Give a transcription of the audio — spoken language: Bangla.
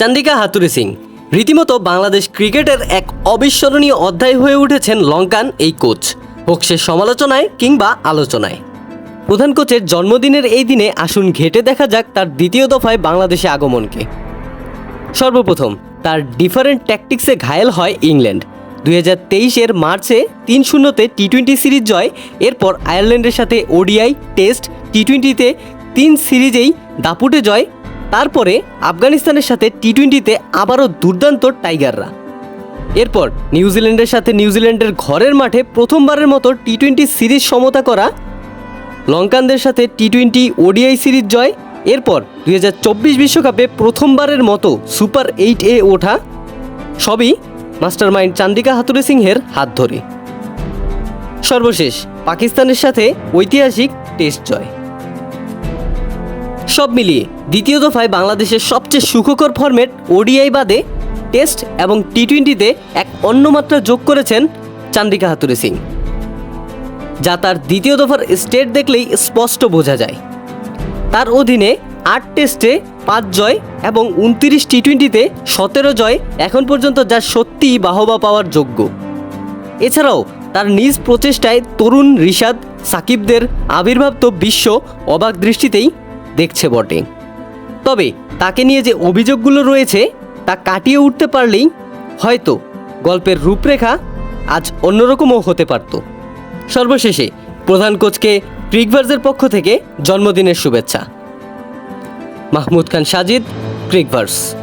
চান্দিকা হাতুরি সিং। রীতিমতো বাংলাদেশ ক্রিকেটের এক অবিস্মরণীয় অধ্যায় হয়ে উঠেছেন লঙ্কান এই কোচ। হোক সে সমালোচনায় কিংবা আলোচনায়। প্রধান কোচের জন্মদিনের এই দিনে আসুন ঘেটে দেখা যাক তার দ্বিতীয় দফায় বাংলাদেশে আগমনকে। সর্বপ্রথম, তার ডিফারেন্ট ট্যাকটিক্সে ঘায়েল হয় ইংল্যান্ড। দুই হাজার তেইশের মার্চে তিন শূন্যতে টি টোয়েন্টি সিরিজ জয়, এরপর আয়ারল্যান্ডের সাথে ওডিআই, টেস্ট টি টোয়েন্টিতে তিন সিরিজেই দাপুটে জয় তারপরে আফগানিস্তানের সাথে টি টোয়েন্টিতে আবারও দুর্দান্ত টাইগাররা। এরপর নিউজিল্যান্ডের সাথে নিউজিল্যান্ডের ঘরের মাঠে প্রথমবারের মতো টি টোয়েন্টি সিরিজ সমতা করা, লঙ্কানদের সাথে টি টোয়েন্টি ওডিআই সিরিজ জয়, এরপর দুই হাজার চব্বিশ বিশ্বকাপে প্রথমবারের মতো সুপার এইট এ ওঠা, সবই মাস্টারমাইন্ড চান্দিকা হাতুরে সিংহের হাত ধরে। সর্বশেষ পাকিস্তানের সাথে ঐতিহাসিক টেস্ট জয়। সব মিলিয়ে দ্বিতীয় দফায় বাংলাদেশের সবচেয়ে সুখকর ফরম্যাট ওডিআই বাদে টেস্ট এবং টি টোয়েন্টিতে এক অন্য মাত্রা যোগ করেছেন চান্দিকা হাতুরে সিং। যা তার দ্বিতীয় দফার স্টেট দেখলেই স্পষ্ট বোঝা যায়। তার অধীনে আট টেস্টে পাঁচ জয় এবং উনত্রিশ টি টোয়েন্টিতে সতেরো জয় এখন পর্যন্ত যা সত্যিই বাহবা পাওয়ার যোগ্য। এছাড়াও তার নিজ প্রচেষ্টায় তরুণ রিশাদ, সাকিবদের আবির্ভাব তো বিশ্ব অবাক দৃষ্টিতেই দেখছে বটে। তবে তাকে নিয়ে যে অভিযোগগুলো রয়েছে, তা কাটিয়ে উঠতে পারলেই হয়তো গল্পের রূপরেখা আজ অন্যরকমও হতে পারত। সর্বশেষে প্রধান কোচকে ক্রিকভার্সের পক্ষ থেকে জন্মদিনের শুভেচ্ছা। মাহমুদ খান সাজিদ ক্রিকভার্স